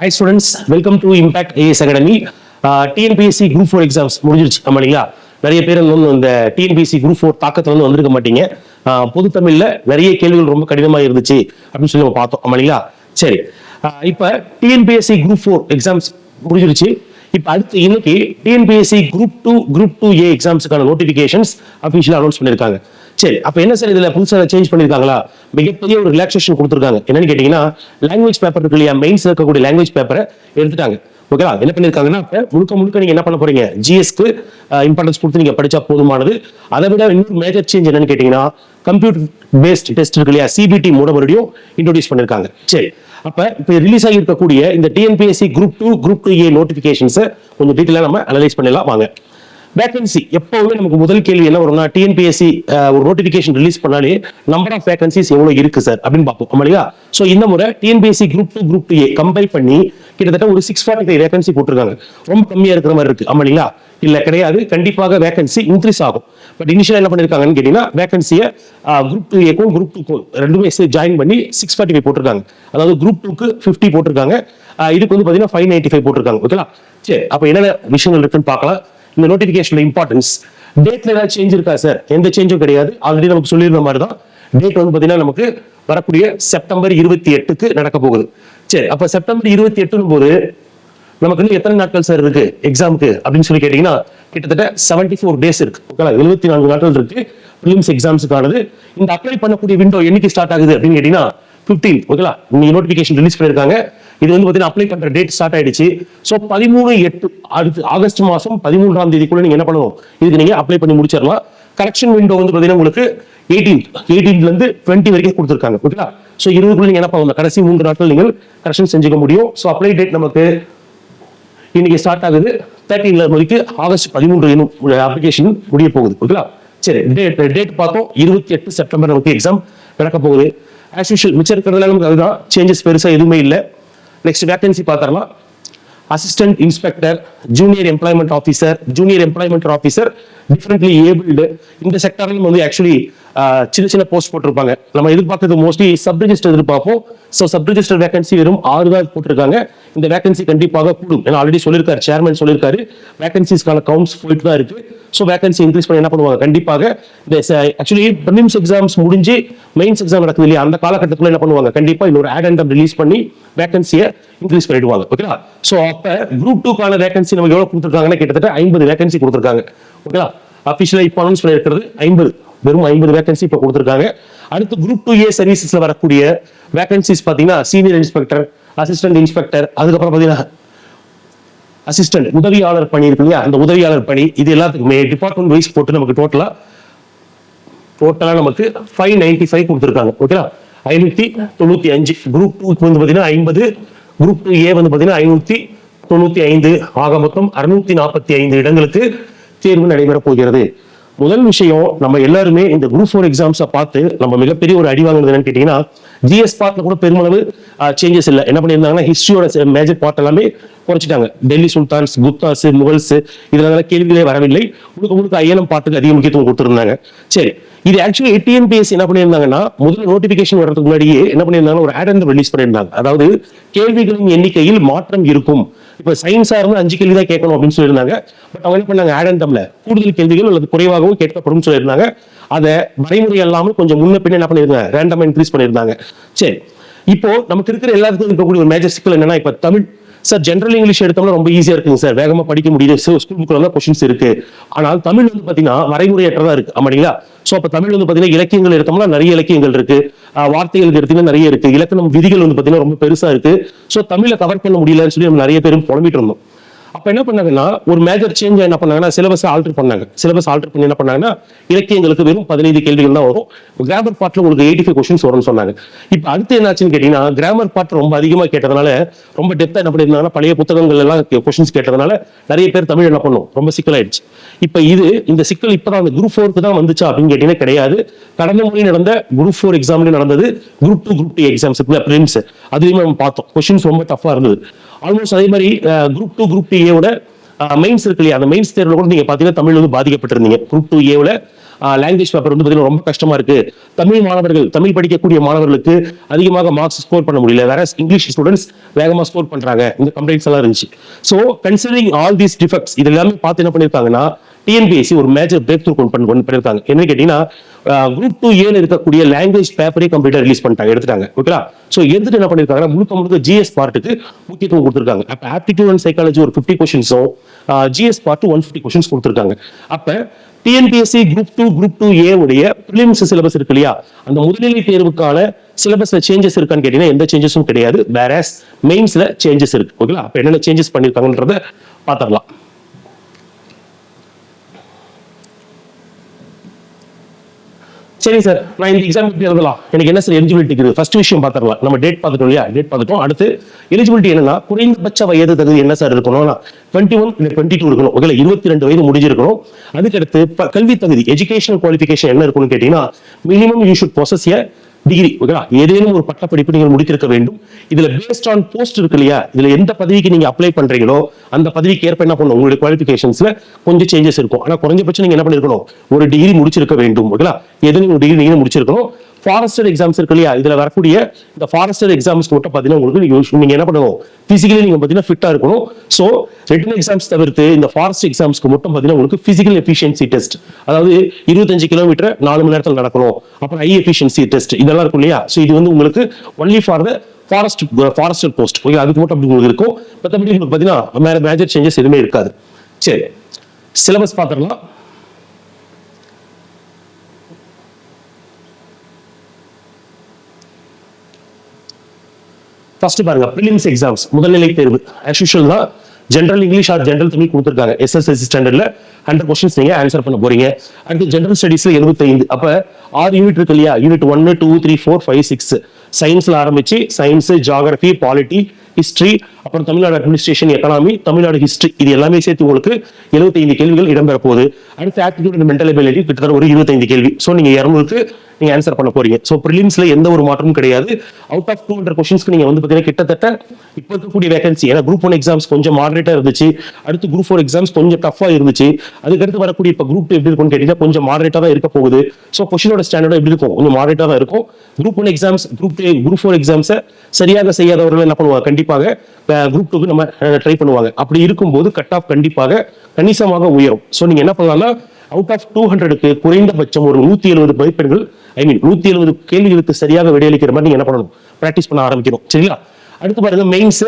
Hi students welcome to impact IAS academy TNPSC group four exams முடிஞ்சிருச்சு. ஆமா இல்லைங்களா நிறைய பேர் வந்து இந்த டிஎன்பிஎஸ்சி குரூப் ஃபோர் தாக்கத்தில் வந்து வந்திருக்க மாட்டீங்க. பொதுத்தமிழில் பொது நிறைய கேள்விகள் ரொம்ப கடினமாக இருந்துச்சு அப்படின்னு சொல்லி நம்ம பார்த்தோம். ஆமா இல்லைங்களா சரி. இப்போ டிஎன்பிஎஸ்சி குரூப் ஃபோர் எக்ஸாம்ஸ் முடிஞ்சிருச்சு. இப்போ அடுத்து இன்னைக்கு TNPSC group two group two A எக்ஸாம்ஸுக்கான notifications அஃபிஷியலாக அனௌன்ஸ் பண்ணியிருக்காங்க சரி அப்ப என்ன சார் இதுல புதுசாக சேஞ்ச் பண்ணியிருக்காங்களா மிகப்பெரிய ஒரு ரிலாக்ஸேஷன் கொடுத்துருக்காங்க. என்னன்னு கேட்டீங்கன்னா லாங்குவேஜ் பேப்பர் இருக்கு இல்லையா? மெயின்ஸ் இருக்கக்கூடிய லாங்குவேஜ் பேப்பரை எடுத்துட்டாங்க. ஓகேவா என்ன பண்ணியிருக்காங்கன்னா இப்ப முழுக்க முழுக்க நீங்க என்ன பண்ண போறீங்க? ஜிஎஸ்க்கு இம்பார்ட்டன்ஸ் கொடுத்து நீங்க படிச்சா போதுமானது. அதை விட இன்னொரு மேஜர் சேஞ்ச் என்னன்னு கேட்டீங்கன்னா கம்ப்யூட்டர் பேஸ்ட் டெஸ்ட் இருக்கு இல்லையா? சிபிடி மூட மறுபடியும் இன்ட்ரோடியூஸ் பண்ணிருக்காங்க. சரி. அப்ப இப்ப ரிலீஸ் ஆகி இருக்கக்கூடிய இந்த TNPSC group two group two A notifications கொஞ்சம் டீட்டெயிலாக நம்ம அனலைஸ் பண்ணலாம் வாங்க. வேகன்சி எப்பவுமே நமக்கு முதல் கேள்வி என்ன வரும்னா டிஎன்பிஎஸ்சி ஒரு நோட்டிபிகேஷன் ரிலீஸ் பண்ணாலே நம்பர் ஆஃப் வேகன்சிஸ் எவ்வளவு இருக்கு சார் அப்படின்னு பார்ப்போம். இல்லையா? ஸோ இந்த முறை TNPSC group two group two A compare பண்ணி கிட்டத்தட்ட ஒரு சிக்ஸ் ஃபார்ட்டி ஃபைவ் வேகன்சி போட்டிருக்காங்க. ரொம்ப கம்மியா இருக்கிற மாதிரி இருக்கு. ஆமா இல்லைங்களா இல்ல கிடையாது. கண்டிப்பாக வேகன்சி இன்க்ரீஸ் ஆகும். பட் இனிஷியல் என்ன பண்ணிருக்காங்கன்னு கேட்டீங்கன்னா வேகன்சியை குரூப் டூ ஏக்கும் குரூப் டூக்கும் ரெண்டுமே ஜாயின் பண்ணி சிக்ஸ் ஃபார்ட்டி ஃபைவ் போட்டிருக்காங்க. அதாவது குரூப் டூக்கு ஃபிஃப்டி போட்டிருக்காங்க. இதுக்கு வந்து பாத்தீங்கன்னா ஃபைவ் நைன்டி ஃபைவ் போட்டிருக்காங்க ஓகேங்களா சரி அப்ப என்னென்ன விஷயங்கள் இருக்குன்னு பார்க்கலாம். இந்த நோட்டிபிகேஷன்ல இம்பார்ட்டன்ஸ் டேட்ல ஏதாவது சேஞ்ச் இருக்கா சார் எந்த சேஞ்சும் கிடையாது. ஆல்ரெடி நமக்கு சொல்லியிருந்த மாதிரி தான் டேட் வந்து பாத்தீங்கன்னா நமக்கு வரக்கூடிய செப்டம்பர் இருபத்தி எட்டுக்கு நடக்க போகுது. சரி அப்ப செப்டம்பர் இருபத்தி எட்டுன்னு போது நமக்கு இன்னும் எத்தனை நாட்கள் சார் இருக்கு? எக்ஸாமுக்கு அப்படின்னு சொல்லி கேட்டீங்கன்னா கிட்டத்தட்ட செவன்டி ஃபோர் டேஸ் இருக்கு. ஓகேங்களா எழுபத்தி நான்கு நாட்கள் இருக்கு. ப்ரிலிம்ஸ் எக்ஸாம்ஸுக்கானது இந்த அப்ளை பண்ணக்கூடிய விண்டோ என்னைக்கு ஸ்டார்ட் ஆகுது அப்படின்னு கேட்டீங்கன்னா ஃபிஃப்டீன் ஓகேங்களா இன்னைக்கு நோட்டிபிகேஷன் ரிலீஸ் பண்ணியிருக்காங்க இது வந்து பார்த்தீங்கன்னா அப்ளை பண்ற டேட் ஸ்டார்ட் ஆயிடுச்சு. ஸோ பதிமூணு எட்டு அடுத்து ஆகஸ்ட் மாதம் பதிமூன்றாம் தேதிக்குள்ளே நீங்க என்ன பண்ணணும்? இதுக்கு நீங்க அப்ளை பண்ணி முடிச்சிடலாம் கரெக்ஷன் விண்டோ வந்து பாத்தீங்கன்னா உங்களுக்கு எயிட்டீன் எயிட்டீன்ல இருந்து டுவெண்ட்டி வரைக்கும் கொடுத்துருக்காங்க ஓகேங்களா ஸோ இருபதுக்குள்ள நீங்க என்ன பண்ணலாம்? கடைசி மூன்று நாட்கள் நீங்கள் கரெக்ஷன் செஞ்சுக்க முடியும். ஸோ அப்ளை டேட் நமக்கு இன்னைக்கு ஸ்டார்ட் ஆகுது. தேர்ட்டீன்ல வரைக்கும் ஆகஸ்ட் பதிமூன்று எனும் அப்ளிகேஷன் முடிய போகுது ஓகேங்களா சரி டேட் டேட் பார்த்தோம். இருபத்தி எட்டு செப்டம்பர் நமக்கு எக்ஸாம் நடக்க போகுது. ஆஸ் யூஷுவல் மிச்சம் இருக்கிறதுல நமக்கு அதுதான். சேஞ்சஸ் பெருசாக எதுவுமே இல்லை. நெக்ஸ்ட் வேக்கன்சி பார்த்துடலாம். Assistant inspector junior employment officer junior employment officer differently abled இந்த செக்டர்லையும் வந்து ஆக்சுவலி சின்ன சின்ன போஸ்ட் போட்டிருப்பாங்க. நம்ம எதிர்பார்க்கறது மோஸ்ட்லி சப் ரிஜிஸ்டர் எதிர்பார்ப்போம். ஸோ சப் ரிஜிஸ்டர் வேகன்சி வெறும் ஆறு தான் போட்டிருக்காங்க. இந்த வேகன்சி கண்டிப்பாக கூடும். ஏன்னா ஆல்ரெடி சொல்லியிருக்காரு சேர்மன் சொல்லியிருக்காரு வேகன்சிஸ்க்கான கவுண்ட்ஸ் போயிட்டு தான் இருக்கு. ஸோ வேகன்சி இன்க்ரீஸ் பண்ணி என்ன பண்ணுவாங்க? கண்டிப்பாக இந்த ஆக்சுவலி ப்ரிலிம்ஸ் எக்ஸாம்ஸ் முடிஞ்சு மெயின்ஸ் எக்ஸாம் நடக்குது இல்லையா? அந்த காலகட்டத்தில் என்ன பண்ணுவாங்க? கண்டிப்பாக இன்னொரு ஆட் அண்ட் ரிலீஸ் பண்ணி வேகன்சியை இன்க்ரீஸ் பண்ணிடுவாங்க. ஓகேங்களா ஸோ அப்போ குரூப் டூக்கான வேகன்சி நமக்கு எவ்வளோ கொடுத்துருக்காங்கன்னா? கிட்டத்தட்ட ஐம்பது வேகன்சி கொடுத்துருக்காங்க. ஓகேங்களா அஃபிஷியலாக இப்போ அனௌன்ஸ் பண்ணியிருக்கிறது ஐம்பது. வெறும் ஐம்பது வேகன்சி இப்போ கொடுத்துருக்காங்க. அடுத்து குரூப் டூ ஏ சர்வீசஸ்ல வரக்கூடிய வேகன்சிஸ் பார்த்தீங்கன்னா சீனியர் இன்ஸ்பெக்டர் அசிஸ்டன்ட் இன்ஸ்பெக்டர் அதுக்கப்புறம் பார்த்தீங்கன்னா அசிஸ்டன்ட் உதவியாளர் பணி இருக்கு இல்லையா? அந்த உதவியாளர் பணி இது எல்லாத்துக்குமே டிபார்ட்மெண்ட் வைஸ் போட்டு நமக்கு டோட்டலாக டோட்டலாக நமக்கு ஃபைவ் நைன்டி ஃபைவ் கொடுத்துருக்காங்க ஓகேங்களா ஐநூற்றி தொண்ணூற்றி அஞ்சு. குரூப் டூக்கு வந்து பார்த்தீங்கன்னா ஐம்பது. குரூப் டூ ஏ வந்து பார்த்தீங்கன்னா ஐநூற்றி தொண்ணூற்றி ஐந்து. ஆக மொத்தம் அறுநூத்தி நாற்பத்தி ஐந்து இடங்களுக்கு தேர்வு நடைபெற போகிறது. முதல் விஷயம் நம்ம எல்லாருமே இந்த குரூப் ஃபோர் எக்ஸாம்ஸை பார்த்து நம்ம மிகப்பெரிய ஒரு அடி வாங்குறது என்னன்னு கேட்டீங்கன்னா ஜிஎஸ் பார்ட்ல கூட பெருமளவு சேஞ்சஸ் இல்லை. என்ன பண்ணியிருந்தாங்கன்னா ஹிஸ்டரியோட மேஜர் பார்ட் எல்லாமே குறைச்சிட்டாங்க. டெல்லி சுல்தான்ஸ் குப்தாஸ் முகல்ஸ் இதனால கேள்விகளே வரவில்லை. முழுக்க முழுக்க ஐயனம் பாட்டுக்கு அதிக முக்கியத்துவம் கொடுத்துருந்தாங்க. சரி. இது ஆக்சுவலி டிஎன்பிஎஸ் என்ன பண்ணியிருந்தாங்கன்னா முதல்ல நோட்டிபிகேஷன் வர்றதுக்கு முன்னாடியே என்ன பண்ணியிருந்தாங்க ஒரு ஆட் ரிலீஸ் பண்ணியிருந்தாங்க. அதாவது கேள்விகளின் எண்ணிக்கையில் மாற்றம் இருக்கும். இப்ப சயின்ஸா இருந்து அஞ்சு கேள்வி தான் கேட்கணும் அப்படின்னு சொல்லியிருந்தாங்க. பட் அவங்க என்ன பண்ணாங்க? ஆடண்டம்ல கூடுதல் கேள்விகள் அல்லது குறைவாகவும் கேட்கப்படும் சொல்லியிருந்தாங்க. அதை வரைமுறை இல்லாமல் கொஞ்சம் முன்ன பின்ன என்ன பண்ணியிருந்தாங்க? ரேண்டம் இன்க்ரீஸ் பண்ணியிருந்தாங்க. சரி. இப்போ நமக்கு இருக்கிற எல்லாத்துக்கும் இருக்கக்கூடிய ஒரு மேஜர் சிக்கல் என்னன்னா இப்ப தமிழ். சார் ஜென்ரல் இங்கிலீஷ் எடுத்தோம்னா ரொம்ப ஈஸியாக இருக்குங்க சார் வேகமாக படிக்க முடியுது. ஸ்கூல் புக்கில் தான் கொஷின்ஸ் இருக்கு. ஆனால் தமிழ் வந்து பார்த்தீங்கன்னா வரைமுறையற்றதாக இருக்கு. ஆமாங்களா ஸோ அப்போ தமிழ் வந்து பார்த்தீங்கன்னா இலக்கியங்கள் எடுத்தோம்னா நிறைய இலக்கியங்கள் இருக்கு. வார்த்தைகள் எடுத்தீங்கன்னா நிறைய இருக்கு. இலக்கணம் விதிகள் வந்து பார்த்தீங்கன்னா ரொம்ப பெருசாக இருக்கு. ஸோ தமிழை கவர் பண்ண முடியலன்னு சொல்லி நம்ம நிறைய பேரும் புலம்பிட்டு இருந்தோம். அப்ப என்ன பண்ணாங்கன்னா ஒரு மேஜர் சேஞ்ச் என்ன பண்ணாங்கன்னா சிலபஸ் ஆல்டர் பண்ணாங்க. சிலபஸ் ஆல்டர் பண்ணி என்ன பண்ணாங்கன்னா இலக்கியங்களுக்கு வெறும் பதினைந்து கேள்விகள் தான் வரும். கிராமர் பார்ட்ல உங்களுக்கு எயிட்டி ஃபைவ் கொஸ்டின்ஸ் வரும்னு சொன்னாங்க. இப்போ அடுத்து என்னாச்சுன்னு கேட்டீங்கன்னா கிராமர் பார்ட் ரொம்ப அதிகமாக கேட்டதுனால ரொம்ப டெப்தா என்ன பண்ணிருந்தாங்கன்னா பழைய புத்தகங்கள் எல்லாம் கொஸ்டின்ஸ் கேட்டதுனால நிறைய பேர் தமிழ் என்ன பண்ணும்? ரொம்ப சிக்கலாயிடுச்சு இப்போ இது இந்த சிக்கல் இப்பதான் அந்த குரூப் ஃபோருக்கு தான் வந்துச்சா அப்படின்னு கேட்டீங்கன்னா கிடையாது. கடந்த முறை நடந்த குரூப் ஃபோர் எக்ஸாம்லேயும் நடந்தது. Group two group two exams அதுலயுமே நம்ம பார்த்தோம். கொஸ்டின்ஸ் ரொம்ப டஃப்பாக இருந்தது. ஆல்மோஸ்ட் அதே மாதிரி குரூப் டூ குரூப் ஏவோட மெயின்ஸ் இருக்கு இல்லையா அந்த மெயின்ஸ் தேர்வில் கூட நீங்க பாத்தீங்கன்னா தமிழ் வந்து பாதிக்கப்பட்டிருந்தீங்க. குரூப் டூ ஏவில் லாங்குவேஜ் பேப்பர் வந்து பார்த்தீங்கன்னா ரொம்ப கஷ்டமா இருக்கு. தமிழ் மாணவர்கள் தமிழ் படிக்கக்கூடிய மாணவர்களுக்கு அதிகமாக மார்க்ஸ் ஸ்கோர் பண்ண முடியல. வேற இங்கிலீஷ் ஸ்டூடெண்ட்ஸ் வேகமா ஸ்கோர் பண்றாங்க. இந்த கம்ப்ளைண்ட்ஸ் எல்லாம் இருந்துச்சு. So considering all these defects இது எல்லாமே பார்த்து என்ன பண்ணியிருக்காங்கன்னா டிஎன்பிஎஸ்சி ஒரு மேஜர் பிரேக் த்ரூ கொண்டு பண்ணி பண்ணிருக்காங்க. என்னன்னு கேட்டீங்கன்னா குரூப் டூ ஏல இருக்கக்கூடிய லாங்குவேஜ் பேப்பரே கம்ப்ளீட்டா ரிலீஸ் பண்ணிட்டாங்க எடுத்துட்டாங்க. ஓகேங்களா ஸோ எடுத்துட்டு என்ன பண்ணிருக்காங்கன்னா முழுக்க முழுக்க ஜிஎஸ் பார்ட்டுக்கு முக்கியத்துவம் கொடுத்துருக்காங்க. அப்போ ஆப்டிடியூட் அண்ட் சைக்காலஜி ஒரு fifty கொஸ்டின்ஸும் GS part one fifty questions கொடுத்துருக்காங்க. அப்போ TNPSC group two group two A உடைய பிலிம்ஸ் சிலபஸ் இருக்கு இல்லையா? அந்த முதுநிலை தேர்வுக்கான சிலபஸ்ல சேஞ்சஸ் இருக்கான்னு கேட்டீங்கன்னா எந்த சேஞ்சஸும் கிடையாது. வேற மெயின்ஸ்ல சேஞ்சஸ் இருக்கு. ஓகேங்களா அப்போ என்னென்ன சேஞ்சஸ் பண்ணியிருக்காங்கன்றத பார்த்துடலாம். சரி சார் நான் இந்த எக்ஸாம் எப்படி எழுதலாம். எனக்கு என்ன சார் எலிஜிபிலிட்டி இருக்குது? ஃபர்ஸ்ட் விஷயம் பார்த்துடலாம். நம்ம டேட் பார்த்துட்டோம் இல்லையா? டேட் பார்த்துட்டோம். அடுத்து எலிஜிபிலிட்டி என்னன்னா குறைந்தபட்ச வயது தகுதி என்ன சார் இருக்கணும்னா டுவெண்ட்டி ஒன் இல்லை டுவெண்ட்டி டூ இருக்கணும். ஓகே இருபத்தி ரெண்டு வயது முடிஞ்சிருக்கணும். அதுக்கடுத்து கல்வி தகுதி எஜுகேஷனல் குவாலிஃபிகேஷன் என்ன இருக்கும்னு கேட்டீங்கன்னா minimum you should possess degree ஓகேவா ஏதேனும் ஒரு பட்டப்படிப்பு நீங்கள் முடித்திருக்க வேண்டும். இதுல பேஸ்ட் ஆன் போஸ்ட் இருக்கு இல்லையா? இதுல எந்த பதவிக்கு நீங்க அப்ளை பண்றீங்களோ அந்த பதவிக்கு ஏற்ப என்ன பண்ணும்? உங்களுடைய குவாலிஃபிகேஷன்ஸ்ல கொஞ்சம் சேஞ்சஸ் இருக்கும். ஆனா குறைஞ்சபட்சம் நீங்க என்ன பண்ணிருக்கணும்? ஒரு டிகிரி முடிச்சிருக்க வேண்டும் ஓகேங்களா ஏதேனும் ஒரு டிகிரி நீங்க முடிச்சிருக்கணும் ஃபாரஸ்டர் எக்ஸாம்ஸ் இருக்கு இல்லையா? இதில் வரக்கூடிய இந்த ஃபாரஸ்டர் எக்ஸாம்ஸ்க்கு மட்டும் பார்த்தீங்கன்னா உங்களுக்கு நீங்கள் என்ன பண்ணணும்? ஃபிசிக்கலி நீங்கள் பார்த்தீங்கன்னா ஃபிட்டாக இருக்கணும். ஸோ ரிட்டன் எக்ஸாம்ஸ் தவிர்த்து இந்த ஃபாரஸ்ட் எக்ஸாம்ஸ்க்கு மட்டும் பார்த்தீங்கன்னா உங்களுக்கு ஃபிசிக்கல் எஃபிஷியன்சி டெஸ்ட் அதாவது இருபத்தஞ்சு கிலோமீட்டர் நாலு மணி நேரத்தில் நடக்கணும். அப்புறம் ஐ எஃபிஷியன்சி டெஸ்ட் இதெல்லாம் இருக்கும் இல்லையா? ஸோ இது வந்து உங்களுக்கு only for the forest forester post okay அதுக்கு மட்டும் அப்படி உங்களுக்கு இருக்கும். மற்றபடி உங்களுக்கு பார்த்தீங்கன்னா மேஜர் சேஞ்சஸ் எதுவுமே இருக்காது. சரி. சிலபஸ் பார்த்துடலாம். ஃபர்ஸ்ட் பாருங்க ப்ரிலிம்ஸ் எக்ஸாம்ஸ் முதல்நிலை தேர்வு. ஆஸ் யூஷுவல் தான் general English or general Tamil கொடுத்துருக்காங்க. எஸ்எஸ்எஸ்சி ஸ்டாண்டர்ட்ல ஹண்ட்ரட் கொஸ்டின்ஸ் நீங்க ஆன்சர் பண்ண போறீங்க. அடுத்து ஜென்ரல் ஸ்டடீஸ்ல 75 அப்ப ஆறு யூனிட் இருக்கு இல்லையா? யூனிட் ஒன்னு two three four five six சயின்ஸ்ல ஆரம்பிச்சு சயின்ஸ் ஜியாகிரபி பாலிட்டி ஹிஸ்டரி அப்புறம் Tamil Nadu administration economy Tamil Nadu history இது எல்லாமே சேர்த்து உங்களுக்கு 75 கேள்விகள் இடம்பெற போகுது அடுத்து ஆப்டிடியூட் அண்ட் மென்டல் அபிலிட்டி கிட்டத்தட்ட ஒரு 25 கேள்வி. ஸோ நீங்க இரநூறுக்கு நீங்க ஆன்சர் பண்ண போறீங்க. ஸோ ப்ரிலிம்ஸ்ல எந்த ஒரு மாற்றமும் கிடையாது. அவுட் ஆஃப் டூ ஹண்ட்ரட் கொஸ்டின்ஸ்க்கு நீங்க வந்து பார்த்தீங்கன்னா கிட்டத்தட்ட இப்போ இருக்கக்கூடிய வேகன்சி ஏன்னா குரூப் ஒன் எக்ஸாம்ஸ் கொஞ்சம் மாடரேட்டா இருந்துச்சு. அடுத்து குரூப் ஃபோர் எக்ஸாம்ஸ் கொஞ்சம் டஃபா இருந்துச்சு. அதுக்கடுத்து வரக்கூடிய இப்போ குரூப் டூ எப்படி இருக்கும்னு கேட்டீங்கன்னா கொஞ்சம் மாடரேட்டா தான் இருக்க போகுது. ஸோ கொஸ்டினோட ஸ்டாண்டர்ட் எப்படி இருக்கும்? கொஞ்சம் மாடரேட்டா தான் இருக்கும். Group one exams group group four எக்ஸாம்ஸை சரியாக செய்யாதவர்கள் என்ன பண்ணுவாங்க? கண்டிப்பாக குரூப் டூக்கு நம்ம ட்ரை பண்ணுவாங்க. அப்படி இருக்கும்போது கட் ஆஃப் கண்டிப்பாக கணிசமாக உயரும். ஸோ நீங்க என்ன பண்ணலாம்னா அவுட் ஆஃப் டூ ஹண்ட்ரடுக்கு குறைந்தபட்சம் ஒரு நூத்தி எழுபது மதிப்பெண்கள் ஐ மீன் நூத்தி எழுபது கேள்விகளுக்கு சரியாக விடையளிக்கிற மாதிரி நீங்க என்ன பண்ணணும்? ப்ராக்டிஸ் பண்ண ஆரம்பிக்கணும். சரிங்களா அடுத்து பாருங்க மெயின்ஸ்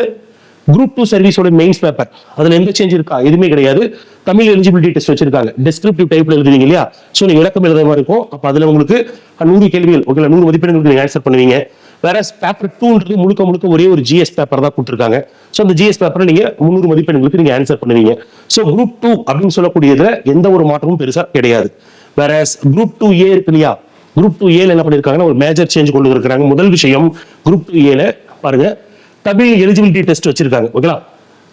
குரூப் டூ சர்வீஸோட மெயின்ஸ் பேப்பர் அதுல எந்த சேஞ்ச் இருக்கா? எதுவுமே கிடையாது. தமிழ் எலிஜிபிலிட்டி டெஸ்ட் வச்சிருக்காங்க. டெஸ்கிரிப்டிவ் டைப்ல எழுதுவீங்க இல்லையா? சோ நீங்க விளக்கம் எழுத மாதிரி இருக்கும். அப்ப அதுல உங்களுக்கு நூறு கேள்விகள் ஓகே நூறு மதிப்பெண்களுக்கு நீங்க ஆன்சர் பண்ணுவீங்க. வேற பேப்பர் டூன்றது முழுக்க முழுக்க ஒரே ஒரு ஜிஎஸ் பேப்பர் தான் கொடுத்துருக்காங்க. ஸோ அந்த ஜிஎஸ் பேப்பரை நீங்க முந்நூறு மதிப்பெண்களுக்கு நீங்க ஆன்சர் பண்ணுவீங்க. ஸோ குரூப் டூ அப்படின்னு சொல்லக்கூடியதுல எந்த ஒரு மாற்றமும் பெருசா கிடையாது. வேற குரூப் டூ ஏ இருக்கு இல்லையா? குரூப் டூ ஏல என்ன பண்ணிருக்காங்கன்னா ஒரு மேஜர் சேஞ்ச் கொண்டு இருக்கிறாங்க முதல் விஷயம் குரூப் டூ ஏல பாருங்க தமிழ் எலிஜிபிலிட்டி டெஸ்ட் வச்சிருக்காங்க. ஓகேங்களா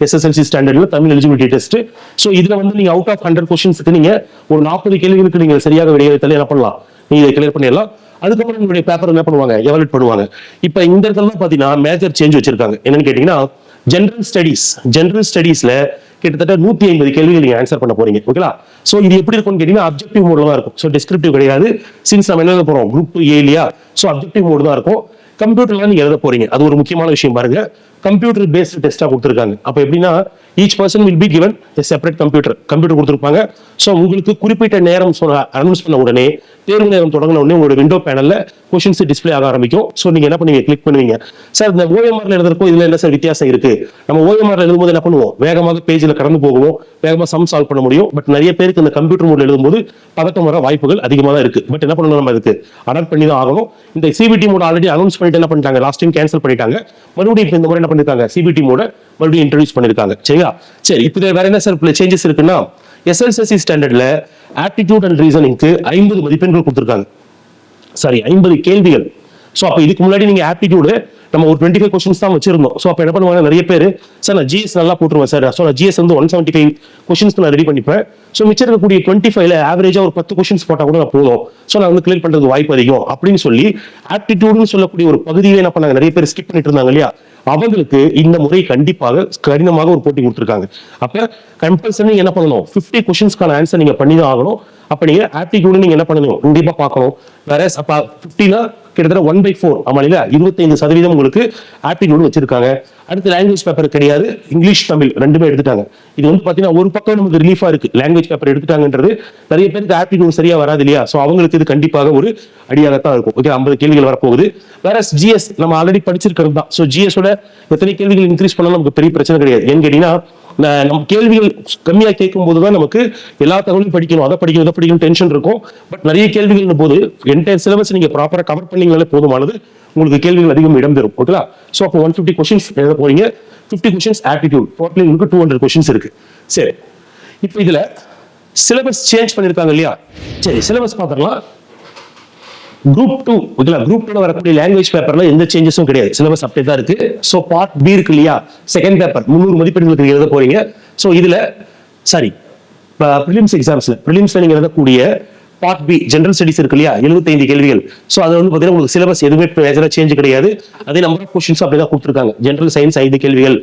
எஸ்எஸ்எல்சி ஸ்டாண்டர்ட்ல தமிழ் எலிஜிபிலிட்டி டெஸ்ட் ஸோ இதுல வந்து நீங்க அவுட் ஆஃப் ஹண்ட்ரட் கொஸ்டின்ஸ்க்கு நீங்க ஒரு நாற்பது கேள்விகளுக்கு நீங்க சரியாக விடையளித்தாலே என்ன பண்ணலாம்? நீங்க இதை கிளியர் பண்ணிடலாம். அதுக்கப்புறம் உங்களுடைய பேப்பர் என்ன பண்ணுவாங்க? எவாலுட் பண்ணுவாங்க. இப்போ இந்த இடத்துல தான் மேஜர் சேஞ்ச் வச்சிருக்காங்க. என்னன்னு கேட்டீங்கன்னா ஜென்ரல் ஸ்டடீஸ் ஜென்ரல் ஸ்டடீஸ்ல கிட்டத்தட்ட நூத்தி ஐம்பது கேள்விகள் நீங்க ஆன்சர் பண்ண போறீங்க. ஓகேங்களா சோ இது எப்படி இருக்கும்னு கேட்டீங்கன்னா அப்ஜெக்டிவ் மோட்ல தான் இருக்கும். ஸோ டிஸ்கிரிப்டிவ் கிடையாது. சின்ஸ் நம்ம என்ன போறோம்? குரூப் டூ ஏலியா ஸோ அப்ஜெக்டிவ் மோட் தான் இருக்கும். கம்ப்யூட்டர்ல நீங்க எழுத போறீங்க. அது ஒரு முக்கியமான விஷயம் பாருங்க. கம்ப்யூட்டர் பேஸ்ட் டெஸ்டா கொடுத்துருக்காங்க. அப்ப எப்படின்னா each person will be given a separate computer computer கொடுத்துருப்பாங்க. ஸோ உங்களுக்கு குறிப்பிட்ட நேரம் அனௌன்ஸ் பண்ண உடனே தேர்வு நேரம் தொடங்கின உடனே உங்களோட விண்டோ பேனல்ல கொஷின்ஸ் டிஸ்பிளே ஆக ஆரம்பிக்கும். ஸோ நீங்க என்ன பண்ணுவீங்க? கிளிக் பண்ணுவீங்க. சார் இந்த ஓஎம்ஆர்ல எழுதுறதுக்கும் இதுல என்ன சார் வித்தியாசம் இருக்கு? நம்ம ஓஎம்ஆர்ல எழுதும்போது என்ன பண்ணுவோம்? வேகமாக பேஜில் கடந்து போகுவோம் வேகமா சம் சால்வ் பண்ண முடியும். பட் நிறைய பேருக்கு இந்த கம்ப்யூட்டர் மூலம் எழுதும்போது பதட்டம் வர வாய்ப்புகள் அதிகமாக தான் இருக்கு. பட் என்ன பண்ணணும் நம்ம அதுக்கு? அடாப்ட் பண்ணி தான் ஆகணும். இந்த சிபிடி மோட் ஆல்ரெடி அனௌன்ஸ் பண்ணிட்டு என்ன பண்ணிட்டாங்க? லாஸ்ட் டைம் கேன்சல் பண்ணிட்டாங்க. மறுபடியும் இந்த முறை என்ன பண்ணிருக்காங்க? சிபிடி மோட மறுபடியும் இன்ட்ரடியூஸ் பண்ணிருக்காங்க. சரிங்களா சரி இப்போ வேற என்ன சார் சேஞ்சஸ் இருக்குன்னா எஸ்எல்எஸ்சி ஸ்டாண்டர்ட்ல ஆப்டிடியூட் அண்ட் ரீசனிங்க்கு ஐம்பது மதிப்பெண்கள் கொடுத்துருக்காங்க. சாரி ஐம்பது கேள்விகள். ஸோ அப்போ இதுக்கு முன்னாடி நீங்க ஆப்டிடியூடு நம்ம ஒரு டுவெண்ட்டி ஃபைவ் கொஸ்டின்ஸ் தான் வச்சிருந்தோம். ஸோ அப்போ என்ன பண்ணுவாங்க? நிறைய பேர் சார் நான் ஜிஎஸ் நல்லா போட்டுருவேன் சார். ஸோ நான் ஜிஎஸ் வந்து ஒன் செவன்ட்டி ஃபைவ் கொஸ்டின்ஸ் நான் ரெடி பண்ணிப்பேன். ஸோ மிச்சம் இருக்கக்கூடிய டுவெண்ட்டி ஃபைவ்ல ஆவரேஜாக ஒரு பத்து கொஸ்டின்ஸ் போட்டால் கூட நான் போதும். ஸோ நான் வந்து கிளியர் பண்ணுறது வாய்ப்பு அதிகம். அப்படின்னு சொல்லி ஆப்டிடியூடுன்னு சொல்லக்கூடிய ஒரு பகுதியை என்ன பண்ணாங்க? நிறைய பேர் ஸ்கிப் பண்ணிட்டு இருந்தாங்க இல்லையா? அவங்களுக்கு இந்த முறை கண்டிப்பாக கடினமாக ஒரு போட்டி கொடுத்துருக்காங்க. அப்போ கம்பல்சரி என்ன பண்ணணும்? 50 கொஸ்டின்ஸ்க்கான ஆன்சர் நீங்கள் பண்ணி தான் ஆகணும். அப்போ நீங்கள் ஆப்டிடியூடு நீங்கள் என்ன பண்ணணும்? கண்டிப்பாக பார்க்கணும். வேற அப்போ ஃபிஃப்டினா கிட்டத்தட்ட ஒன் பை ஃபோர் ஆமா இல்லையா இருபத்தைந்து சதவீதம் உங்களுக்கு ஆப்டிடியூட் வச்சிருக்காங்க. அடுத்து லாங்குவேஜ் பேப்பர் கிடையாது. இங்கிலீஷ் தமிழ் ரெண்டுமே எடுத்துட்டாங்க. இது வந்து பாத்தீங்கன்னா ஒரு பக்கம் நமக்கு ரிலீஃபா இருக்கு. லாங்குவேஜ் பேப்பர் எடுத்துட்டாங்கன்றது நிறைய பேருக்கு ஆப்டிடியூட் சரியா வராது இல்லையா? சோ அவங்களுக்கு இது கண்டிப்பாக ஒரு அடியாகத்தான் இருக்கும். ஓகே ஐம்பது கேள்விகள் வரப்போகுது. வேற ஜிஎஸ் நம்ம ஆல்ரெடி படிச்சிருக்கிறது தான் ஸோ ஜிஎஸோட எத்தனை கேள்விகள் இன்க்ரீஸ் பண்ணாலும் நமக்கு பெரிய பிரச்சனை கிடையாது. ஏன்னு கேட்டீங்கன்னா நம்ம கேள்விகள் கம்மியாக கேட்கும் போது தான் நமக்கு எல்லா தகவலும் படிக்கணும். அதை படிக்கணும் இதை படிக்கணும் டென்ஷன் இருக்கும். பட் நிறைய கேள்விகள் போது என்டையர் சிலபஸ் நீங்கள் ப்ராப்பராக கவர் பண்ணீங்கனாலே போதுமானது. உங்களுக்கு கேள்விகள் அதிகம் இடம் பெறும் ஓகேங்களா ஸோ அப்போ ஒன் ஃபிஃப்டி கொஸ்டின்ஸ் எழுத போறீங்க. ஃபிஃப்டி கொஸ்டின்ஸ் ஆட்டிடியூட் டோட்டலி உங்களுக்கு டூ ஹண்ட்ரட் கொஸ்டின்ஸ் இருக்கு. சரி. இப்போ இதில் சிலபஸ் சேஞ்ச் பண்ணியிருக்காங்க இல்லையா? சரி சிலபஸ் பார்த்துக்கலாம் குரூப் டூ ஓகேங்களா குரூப் டூல வரக்கூடிய லாங்குவேஜ் பேப்பர்ல எந்த சேஞ்சஸும் கிடையாது. சிலபஸ் அப்படியே தான் இருக்கு. ஸோ பார்ட் பி இருக்கு இல்லையா? செகண்ட் பேப்பர் முந்நூறு மதிப்பெண்களுக்கு எழுத போறீங்க. ஸோ இதுல சாரி ப்ரிலிம்ஸ் எக்ஸாம்ஸ்ல ப்ரிலிம்ஸ்ல நீங்க எழுதக்கூடிய பார்ட் பி ஜென்ரல் ஸ்டடிஸ் இருக்கு இல்லையா? 75 கேள்விகள். ஸோ அது வந்து பார்த்தீங்கன்னா உங்களுக்கு சிலபஸ் எதுவுமே மேஜராக சேஞ்ச் கிடையாது. அதே நம்பர் ஆஃப் கொஸ்டின்ஸ் அப்படி தான் கொடுத்துருக்காங்க. ஜென்ரல் சயின்ஸ் ஐந்து கேள்விகள்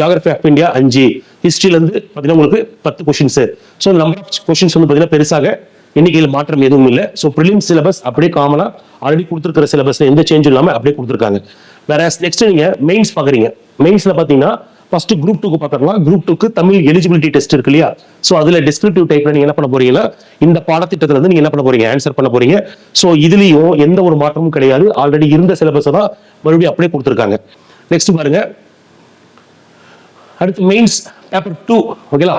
ஜாகிரபி ஆஃப் இந்தியா அஞ்சு ஹிஸ்ட்ரியிலேருந்து பார்த்தீங்கன்னா உங்களுக்கு பத்து questions so number of questions வந்து பார்த்தீங்கன்னா பெருசாக எண்ணிக்கையில் மாற்றம் எதுவும் இல்லை. ஸோ ப்ரிலிம் சிலபஸ் அப்படியே காமனா ஆல்ரெடி கொடுத்துருக்கிற சிலபஸ்ல எந்த சேஞ்சும் இல்லாமல் அப்படியே கொடுத்துருக்காங்க. வேற நெக்ஸ்ட் நீங்க மெயின்ஸ் பாக்குறீங்க. மெயின்ஸ்ல பாத்தீங்கன்னா ஃபர்ஸ்ட் குரூப் டூக்கு பார்த்துக்கலாம் குரூப் டூக்கு தமிழ் எலிஜிபிலிட்டி டெஸ்ட் இருக்கு இல்லையா? ஸோ அதுல டிஸ்கிரிப்டிவ் டைப்ல நீங்க என்ன பண்ண போறீங்கன்னா இந்த பாடத்திட்டத்துல இருந்து நீங்க என்ன பண்ண போறீங்க? ஆன்சர் பண்ண போறீங்க. ஸோ இதுலயும் எந்த ஒரு மாற்றமும் கிடையாது. ஆல்ரெடி இருந்த சிலபஸ் தான் மறுபடியும் அப்படியே கொடுத்துருக்காங்க. நெக்ஸ்ட் பாருங்க. அடுத்து மெயின்ஸ் பேப்பர் டூ ஓகேலா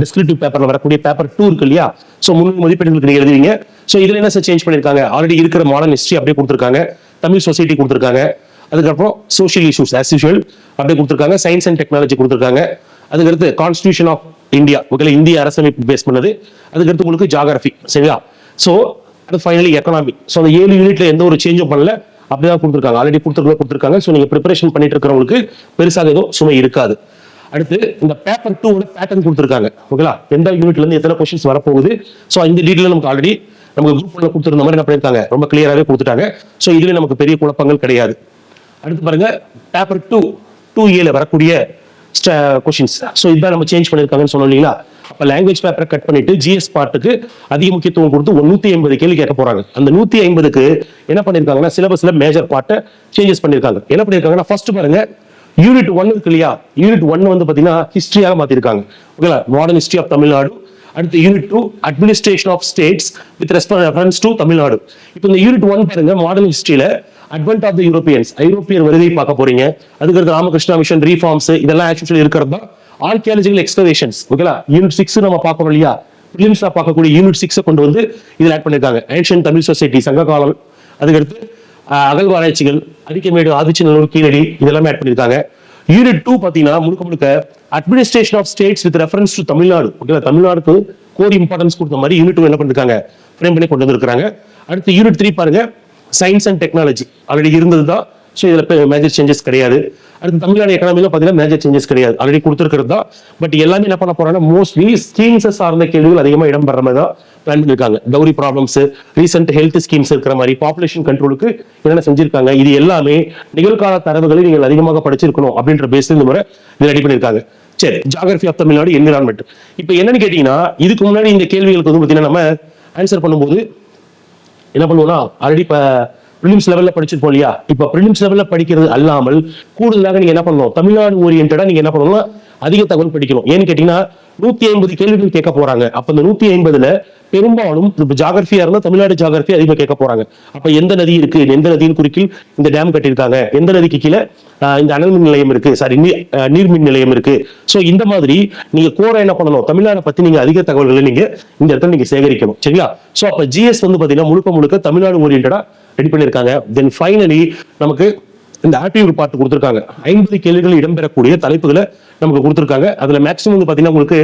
டிஸ்கிரிப்டிவ் பேப்பர்ல வரக்கூடிய பேப்பர் டூ இருக்கு இல்லையா? ஸோ முன் மதிப்பெண்களுக்கு நீங்க எழுதுவீங்க. ஸோ இதுல என்ன சார் சேஞ்ச் பண்ணிருக்காங்க? ஆல்ரெடி இருக்கிற மாடர்ன் ஹிஸ்ட்ரி அப்படியே கொடுத்துருக்காங்க. தமிழ் சொசைட்டி கொடுத்துருக்காங்க. அதுக்கப்புறம் சோஷியல் இஷ்யூஸ் ஆஸ் யூஷுவல் அப்படியே கொடுத்துருக்காங்க. சயின்ஸ் அண்ட் டெக்னாலஜி கொடுத்துருக்காங்க. அதுக்கடுத்து கான்ஸ்டியூஷன் ஆஃப் இந்தியா ஓகே இந்திய அரசமைப்பு பேஸ் பண்ணது. அதுக்கடுத்து உங்களுக்கு ஜாகிரபி சரியா? ஸோ அது ஃபைனலி எக்கனாமி ஸோ அந்த ஏழு யூனிட்ல எந்த ஒரு சேஞ்சும் பண்ணல. அப்படிதான் கொடுத்துருக்காங்க. ஆல்ரெடி கொடுத்துருக்க கொடுத்துருக்காங்க. ஸோ நீங்க ப்ரிப்பரேஷன் பண்ணிட்டு இருக்கிறவங்களுக்கு பெருசாக எதுவும் சுமை இருக்காது. அடுத்து இந்த பேப்பர் டூவோட பேட்டர்ன் கொடுத்துருக்காங்க ஓகேங்களா எந்த யூனிட்ல இருந்து எத்தனை கொஸ்டின்ஸ் வரப்போகுது? ஸோ இந்த டீட்டெயில் நமக்கு ஆல்ரெடி நமக்கு குரூப் ஒன்ல கொடுத்துருந்த மாதிரி என்ன பண்ணியிருக்காங்க? ரொம்ப கிளியராகவே கொடுத்துட்டாங்க. ஸோ இதுவே நமக்கு பெரிய குழப்பங்கள் கிடையாது. அடுத்து பாருங்க பேப்பர் டூ டூ ஏல வரக்கூடிய கொஷின்ஸ் ஸோ இதான் நம்ம சேஞ்ச் பண்ணியிருக்காங்கன்னு சொன்னோம் இல்லைங்களா? அப்போ லாங்குவேஜ் பேப்பரை கட் பண்ணிட்டு ஜிஎஸ் பாட்டுக்கு அதிக முக்கியத்துவம் கொடுத்து ஒரு நூற்றி ஐம்பது கேள்வி கேட்க போறாங்க. அந்த நூற்றி ஐம்பதுக்கு என்ன பண்ணியிருக்காங்கன்னா சிலபஸில் மேஜர் பார்ட்டை சேஞ்சஸ் பண்ணியிருக்காங்க. என்ன பண்ணியிருக்காங்கன்னா ஃபர்ஸ்ட் பாருங்க யூனிட் ஒன் இருக்கு இல்லையா? யூனிட் ஒன் வந்து பாத்தீங்கன்னா ஹிஸ்டரியாக மாத்திருக்காங்க. ஓகேங்களா மாடர்ன் ஹிஸ்டரி ஆஃப் தமிழ்நாடு அடுத்து unit two administration of states with reference to Tamil Nadu இப்போ இந்த யூனிட் ஒன் பாருங்க மாடர்ன் ஹிஸ்டரியில அட்வென்ட் ஆஃப் த யூரோப்பியன்ஸ் ஐரோப்பியர் வருகை பார்க்க போறீங்க. அதுக்கடுத்து ராமகிருஷ்ணா மிஷன் ரீஃபார்ம்ஸ் இதெல்லாம் ஆக்சுவலி இருக்கிறது தான். ஆர்கியாலஜிக்கல் எக்ஸ்கவேஷன்ஸ் ஓகேலா யூனிட் சிக்ஸ் நம்ம பார்க்கறோம் இல்லையா? பிலிம்ஸா பார்க்கக்கூடிய யூனிட் சிக்ஸை கொண்டு வந்து இதில் ஆட் பண்ணிருக்காங்க. ஏன்ஷியன் தமிழ் சொசைட்டி சங்க காலம் அதுக்கடுத்து அகழ்வாராய்ச்சிகள் அரிக்கமேடு ஆதிச்சநல்லூர் கீழடி இதெல்லாமே ஆட் பண்ணிருக்காங்க. யூனிட் டூ பாத்தீங்கன்னா முழுக்க முழுக்க administration of states with reference to Tamil Nadu. ஓகேங்களா தமிழ்நாடுக்கு கோர் இம்பார்ட்டன்ஸ் கொடுத்த மாதிரி யூனிட் டூ என்ன பண்ணிருக்காங்க? ஃப்ரேம் பண்ணி கொண்டு வந்திருக்காங்க அடுத்து யூனிட் த்ரீ பாருங்க சயின்ஸ் அண்ட் டெக்னாலஜி ஆல்ரெடி இருந்தது தான் ஸோ இதில் மேஜர் சேஞ்சஸ் கிடையாது. அடுத்து தமிழ்நாடு எக்கனாமில பார்த்தீங்கன்னா மேஜர் சேஞ்சஸ் கிடையாது. ஆல்ரெடி கொடுத்துருக்கிறது தான். பட் எல்லாமே என்ன பண்ண போறாங்கன்னா மோஸ்ட்லி ஸ்கீம்ஸை சார்ந்த கேள்விகள் அதிகமாக இடம் பெற மாதிரி தான் பிளான் பண்ணியிருக்காங்க dowry problems recent health schemes இருக்கிற மாதிரி பாப்புலேஷன் கண்ட்ரோலுக்கு என்னென்ன செஞ்சிருக்காங்க இது எல்லாமே நிகழ்கால தரவுகளை நீங்கள் அதிகமாக படிச்சிருக்கணும் அப்படின்ற பேஸில் இந்த முறை இது ரெடி பண்ணியிருக்காங்க சரி ஜாகிரபி ஆஃப் தமிழ்நாடு என்விரான்மெண்ட் இப்போ என்னன்னு கேட்டீங்கன்னா இதுக்கு முன்னாடி இந்த கேள்விகளுக்கு வந்து பார்த்தீங்கன்னா நம்ம ஆன்சர் பண்ணும்போது என்ன பண்ணுவோம்னா ஆல்ரெடி இப்போ ப்ரிலிம்ஸ் லெவலில் படிச்சிருப்போம் இல்லையா இப்போ ப்ரிலிம்ஸ் லெவலில் படிக்கிறது அல்லாமல் கூடுதலாக நீங்க என்ன பண்ணணும்? தமிழ்நாடு ஓரியன்டாக நீங்க என்ன பண்ணணும்னா அதிக தகவல் படிக்கணும். ஏன்னு கேட்டீங்கன்னா நூத்தி ஐம்பது கேள்விகள் கேட்க போறாங்க. அப்ப இந்த நூத்தி ஐம்பதுல பெரும்பாலும் இப்போ ஜாகிரபியா இருந்தா தமிழ்நாடு ஜாகிரபி அதிகமாக கேட்க போறாங்க. அப்ப எந்த நதி இருக்கு? எந்த நதியின் குறுக்கில் இந்த டேம் கட்டியிருக்காங்க? எந்த நதிக்கு கீழே இந்த அனல் மின் நிலையம் இருக்கு? சாரி நீர் மின் நிலையம் இருக்கு. சோ இந்த மாதிரி நீங்க கோரா என்ன பண்ணணும்? தமிழ்நாடை பத்தி நீங்க அதிக தகவல்களை நீங்க இந்த இடத்துல நீங்க சேகரிக்கணும். சரிங்களா சோ அப்ப ஜிஎஸ் வந்து பாத்தீங்கன்னா முழுக்க முழுக்க தமிழ்நாடு ஓரியன்டா ரெடி பண்ணிருக்காங்க தென் ஃபைனலி நமக்கு இந்த ஆப்டிடியூட் பார்ட் கொடுத்துருக்காங்க. ஐம்பது கேள்விகள் இடம்பெறக்கூடிய தலைப்புகளை நமக்கு கொடுத்துருக்காங்க. அதுல மேக்ஸிமம் வந்து பாத்தீங்கன்னா உங்களுக்கு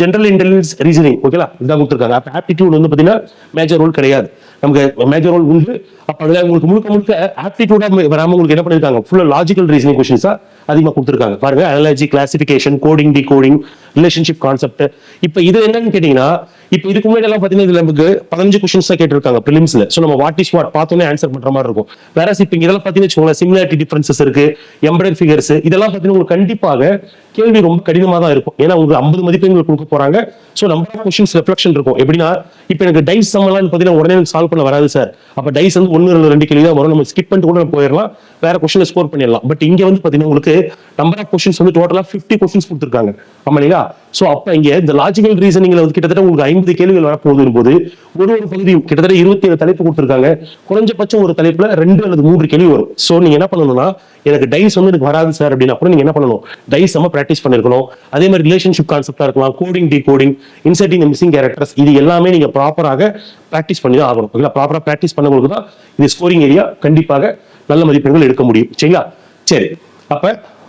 ஜென்ரல் இன்டெலிஜென்ஸ் ரீசனிங் ஓகேலா இதான் கொடுத்துருக்காங்க. அப்போ ஆப்டிடியூட் வந்து பாத்தீங்கன்னா மேஜர் ரோல் கிடையாது. நமக்கு மேஜர் ரோல் உண்டு. அப்போ அதில் உங்களுக்கு முழுக்க முழுக்க ஆப்டிடியூடாக வராமல் உங்களுக்கு என்ன பண்ணியிருக்காங்க ஃபுல்லாக லாஜிக்கல் ரீசனிங் கொஷின்ஸாக அதிகமாக கொடுத்துருக்காங்க. பாருங்க analogy classification coding decoding relationship concept இப்போ இது என்னன்னு கேட்டிங்கன்னா இப்போ இதுக்கு முன்னாடி எல்லாம் பார்த்தீங்கன்னா இதில் நமக்கு பதினஞ்சு கொஸ்டின்ஸ் தான் கேட்டிருக்காங்க பிலிம்ஸ்ல ஸோ நம்ம வாட் இஸ் வாட் பார்த்தோன்னே ஆன்சர் பண்ணுற மாதிரி இருக்கும். வேற இப்போ இதெல்லாம் பார்த்தீங்கன்னு வச்சுக்கோங்களேன் சிமிலாரிட்டி டிஃபரன்சஸ் இருக்கு எம்பரட் ஃபிகர்ஸ் இதெல்லாம் பார்த்தீங்கன்னா உங்களுக்கு கண்டிப்பாக கேள்வி ரொம்ப கடினமாக தான் இருக்கும். ஏன்னா உங்களுக்கு ஐம்பது மதிப்பெண்கள் கொடுக்க போறாங்க. ஸோ நம்ம கொஷின்ஸ் ரெஃப்ளெக்ஷன் இருக்கும். எப்படின்னா இப்போ எனக்கு டைஸ் சம்மெல்லாம் பார்த்தீங்கன்னா உடனே சால்வ் பண்ண வராது சார் அப்போ டைஸ் வந்து ஒன்று ரெண்டு ரெண்டு கேள்வி தான் வரும். நம்ம ஸ்கிப் பண்ணிட்டு கூட நம்ம போயிடலாம். வேற கொஸ்டின் ஸ்கோர் பண்ணிடலாம். பட் இங்கே வந்து பார்த்தீங்கன்னா உங்களுக்கு நம்பர் ஆஃப் கொஸ்டின்ஸ் வந்து டோட்டலாக ஃபிஃப்டி கொஸ்டின்ஸ் கொடுத்துருக்காங்க. ஆமா இல்லையா? ஸோ அப்போ இங்கே இந்த லாஜிக்கல் ரீசனிங்கில் வந்து கிட்டத்தட்ட உங்களுக்கு ஐம்பது கேள்விகள் வரப்போகுது போது ஒரு ஒரு பகுதியும் கிட்டத்தட்ட இருபத்தி ஏழு தலைப்பு கொடுத்துருக்காங்க. குறைஞ்சபட்சம் ஒரு தலைப்பில் ரெண்டு அல்லது மூன்று கேள்வி வரும். ஸோ நீங்கள் என்ன பண்ணணும்னா எனக்கு டைஸ் வந்து எனக்கு வராது சார் அப்படின்னா கூட நீங்கள் என்ன பண்ணணும்? டைஸ் நம்ம ப்ராக்டிஸ் பண்ணிருக்கணும். அதே மாதிரி ரிலேஷன்ஷிப் கான்செப்டாக இருக்கலாம். Coding decoding inserting missing characters இது எல்லாமே நீங்கள் ப்ராப்பராக ப்ராக்டிஸ் பண்ணி தான் ஆகணும். ஓகேங்களா ப்ராப்பராக ப்ராக்டிஸ் பண்ணவங்களுக்கு தான் இது ஸ்கோரிங் ஏரியா கண்டிப்பாக நல்ல மதிப்பெண்கள் எடுக்க முடியும். சரிங்களா? சரி. அப்ப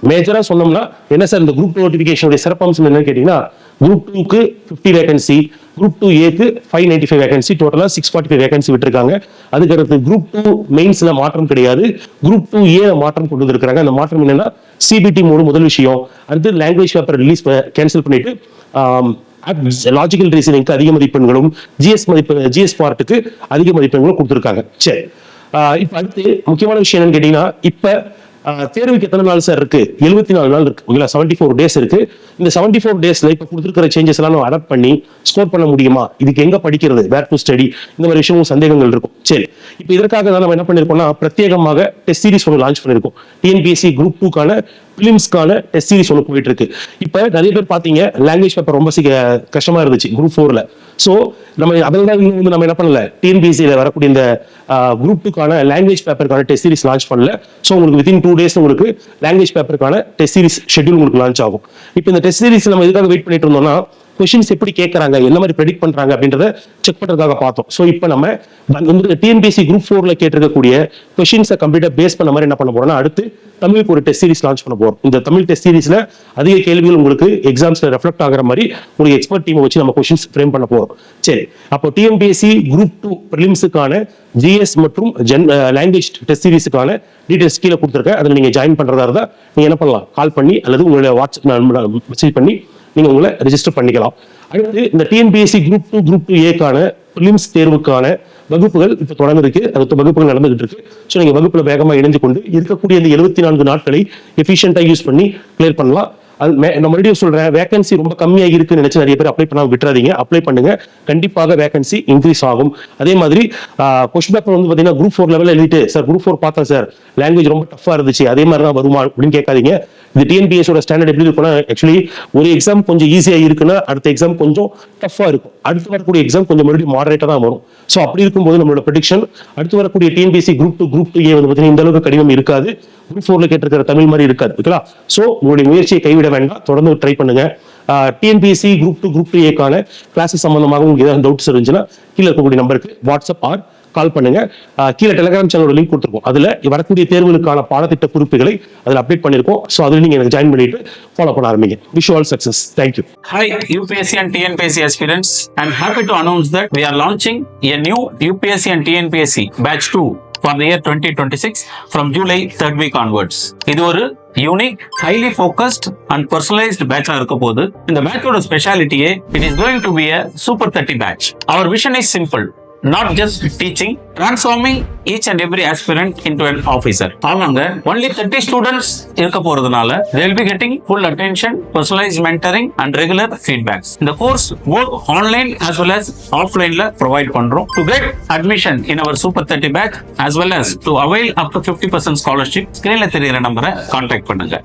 மேஜரா சொன்னோம்னா என்ன சார் இந்த குரூப் நோட்டிபிகேஷனுடைய சிறப்பம்சம் என்னன்னு கேட்டிங்கன்னா குரூப் டூக்கு ஃபிஃப்டி வேகன்சி குரூப் டூ ஏக்கு ஃபைவ் நைன்டி ஃபைவ் வேகன்சி டோட்டலாக சிக்ஸ் ஃபார்ட்டி ஃபைவ் வேகன்சி விட்டுருக்காங்க. அதுக்கு அடுத்து குரூப் டூ மெயின்ஸ்ல மாற்றம் கிடையாது. குரூப் டூ ஏ மாற்றம் கொண்டு வந்திருக்காங்க அந்த மாற்றம் என்னன்னா சிபிடி மூணு முதல் விஷயம். அடுத்து லாங்குவேஜ் பேப்பர் ரிலீஸ் கேன்சல் பண்ணிட்டு லாஜிக்கல் ரீசனிங்க்கு அதிக மதிப்பெண்களும் ஜிஎஸ் மதிப்பெண் ஜிஎஸ் பார்ட்டுக்கு அதிக மதிப்பெண்களும் கொடுத்துருக்காங்க. சரி. இப்போ அடுத்து முக்கியமான விஷயம் என்னன்னு கேட்டீங்கன்னா இப்போ தேர்வுக்கு எத்தனை நாள் சார் இருக்கு? எழுபத்தி நாலு நாள் இருக்கு. ஓகேங்களா? செவன்டி ஃபோர் டேஸ் இருக்கு. இந்த செவன்டி ஃபோர் டேஸ்ல இப்போ கொடுத்துருக்கிற சேஞ்சஸ் எல்லாம் நம்ம அடாப்ட் பண்ணி ஸ்கோர் பண்ண முடியுமா? இதுக்கு எங்க படிக்கிறது? வேர் டு ஸ்டடி இந்த மாதிரி விஷயமும் சந்தேகங்கள் இருக்கும். சரி. இப்போ இதற்காக தான் நம்ம என்ன பண்ணிருக்கோம்னா பிரத்யேகமாக டெஸ்ட் சீரிஸ் ஒன்று லான்ச் பண்ணிருக்கோம். டிஎன்பிஎஸ்சி குரூப் டூக்கான பிலிம்ஸ்க்கான டெஸ்ட் சீரிஸ் ஒன்று போயிட்டு இருக்கு இப்போ நிறைய பேர் பார்த்தீங்க லாங்குவேஜ் பேப்பர் ரொம்ப சீக்க- கஷ்டமா இருந்துச்சு குரூப் ஃபோர்ல ஸோ நம்ம அதில் தான் இன்னும் வந்து நம்ம என்ன பண்ணல டிஎன்பிஎஸ்சியில் வரக்கூடிய இந்த குரூப் டூக்கான லாங்குவேஜ் பேப்பருக்கான டெஸ்ட் சீரிஸ் லான்ச் பண்ணல. ஸோ உங்களுக்கு வித்தின் டூ டேஸ் உங்களுக்கு லாங்குவேஜ் பேப்பருக்கான டெஸ்ட் சீரிஸ் ஷெட்யூல் உங்களுக்கு லான்ச் ஆகும். இப்போ இந்த டெஸ்ட் சீரிஸ் நம்ம எதுக்காக வெயிட் பண்ணிட்டு இருந்தோம்னா கொஷின்ஸ் எப்படி கேட்கறாங்க என்ன மாதிரி ப்ரெடிக்ட் பண்றாங்க? அப்படின்றத செக் பண்றதுக்காக பார்த்தோம். ஸோ இப்போ நம்ம வந்து டிஎன்பிஎஸ்சி குரூப் ஃபோர்ல கேட்டிருக்கக்கூடிய கொஷின்ஸை கம்ப்ளீட்டா பேஸ் பண்ண மாதிரி என்ன பண்ண போறோம்னா அடுத்து தமிழுக்கு ஒரு டெஸ்ட் சீரிஸ் லான்ச் பண்ண போறோம். இந்த தமிழ் டெஸ்ட் சீரிஸ்ல அதிக கேள்விகள் உங்களுக்கு எக்ஸாம்ஸ்ல ரெஃப்ளெக்ட் ஆகிற மாதிரி உங்களுக்கு எக்ஸ்பர்ட் டீமை வச்சு நம்ம கொஷின்ஸ் ஃப்ரேம் பண்ண போறோம். சரி. அப்போ டிஎன்பிஎஸ்சி குரூப் டூ ப்ரிலிம்ஸுக்கான ஜிஎஸ் மற்றும் ஜென் லாங்குவேஜ் டெஸ்ட் சீரிஸுக்கான டீடைல்ஸ் கீழே கொடுத்துருக்கேன். அதில் நீங்கள் ஜாயின் பண்ணுறதா இருந்தால் நீங்கள் என்ன பண்ணலாம்? கால் பண்ணி அல்லது உங்களுடைய வாட்ஸ்அப் மெசேஜ் பண்ணி நீங்க உங்களை ரெஜிஸ்டர் பண்ணிக்கலாம். அடுத்து இந்த TNPSC group two group two ஏக்கான prelims தேர்வுக்கான வகுப்புகள் இப்போ தொடர்ந்துருக்கு. அடுத்த வகுப்புகள் நடந்துகிட்டு இருக்கு. ஸோ நீங்க வகுப்புல வேகமா இணைந்து கொண்டு இருக்கக்கூடிய இந்த எழுபத்தி நான்கு நாட்களை எஃபிஷியண்டா யூஸ் பண்ணி கிளியர் பண்ணலாம். அது மே- நான் மறுபடியும் சொல்றேன் வேகன்சி ரொம்ப கம்மியாக இருக்குன்னு நினைச்சு நிறைய பேர் அப்ளை பண்ணாம விட்டுறாதீங்க. அப்ளை பண்ணுங்க. கண்டிப்பாக வேகன்சி இன்க்ரீஸ் ஆகும். அதே மாதிரி கொஸ்டின் பேப்பர் வந்து பாத்தீங்கன்னா குரூப் ஃபோர் லெவலில் எழுதிட்டு சார் குரூப் ஃபோர் பார்த்தேன் சார் லாங்குவேஜ் ரொம்ப டஃபாக இருந்துச்சு. அதே மாதிரி தான் வருமா அப்படின்னு கேட்காதீங்க. இது டிஎன்பிஎஸோட ஸ்டாண்டர்ட் எப்படி இருக்கும்னா ஆக்சுவலி ஒரு எக்ஸாம் கொஞ்சம் ஈஸியாக இருக்குன்னா அடுத்த எக்ஸாம் கொஞ்சம் டஃபாக இருக்கும். அடுத்து வரக்கூடிய எக்ஸாம் கொஞ்சம் மறுபடியும் மாடரேட்டாக தான் வரும். ஸோ அப்படி இருக்கும்போது நம்மளோட ப்ரெடிக்ஷன் அடுத்து வரக்கூடிய TNPSC group two group two A வந்து பார்த்தீங்கன்னா இந்த அளவுக்கு கடினம் இருக்காது. குரூப் ஃபோரில் கேட்டிருக்கிற தமிழ் மாதிரி இருக்காது ஓகேங்களா ஸோ உங்களுடைய முயற்சியை கைவிட வேண்டாம். தொடர்ந்து ட்ரை பண்ணுங்க. TNPSC group two group two ஏக்கான classes சம்பந்தமாக உங்களுக்கு ஏதாவது டவுட்ஸ் இருந்துச்சுன்னா கீழே இருக்கக்கூடிய நம்பருக்கு வாட்ஸ்அப் ஆர் கால் பண்ணுங்க. கீழே டெலிகிராம் சேனலோட லிங்க் கொடுத்துருக்கோம். அதுல வரக்கூடிய தேர்வுகளுக்கான பாடத்திட்ட குறிப்புகளை அதில் அப்டேட் பண்ணிருக்கோம் ஸோ அதில் நீங்க எனக்கு ஜாயின் பண்ணிட்டு ஃபாலோ பண்ண ஆரம்பிங்க. Wish all success thank you hi UPSC and TNPSC and TNPSC happy to announce that we are launching are new UPSC and TNPSC batch two for 2 for the year 2026 from July 3rd week onwards. இது ஒரு unique highly focused and personalised பேட்சா இருக்க போது இந்த பேட்சோட ஸ்பெஷாலிட்டியே it is going to be a super thirty batch our vision is simple not just teaching transforming each and every aspirant into an officer ஆமாங்க only thirty students இருக்க போறதுனால they'll be getting full attention personalise mentoring and regular feedbacks இந்த course both online as well as ஆஃப்லைன்ல provide பண்றோம் to get admission in our super thirty pack as well as to avail up to fifty percent scholarship ஸ்கிரீன்ல தெரியுற நம்பரை contact பண்ணுங்க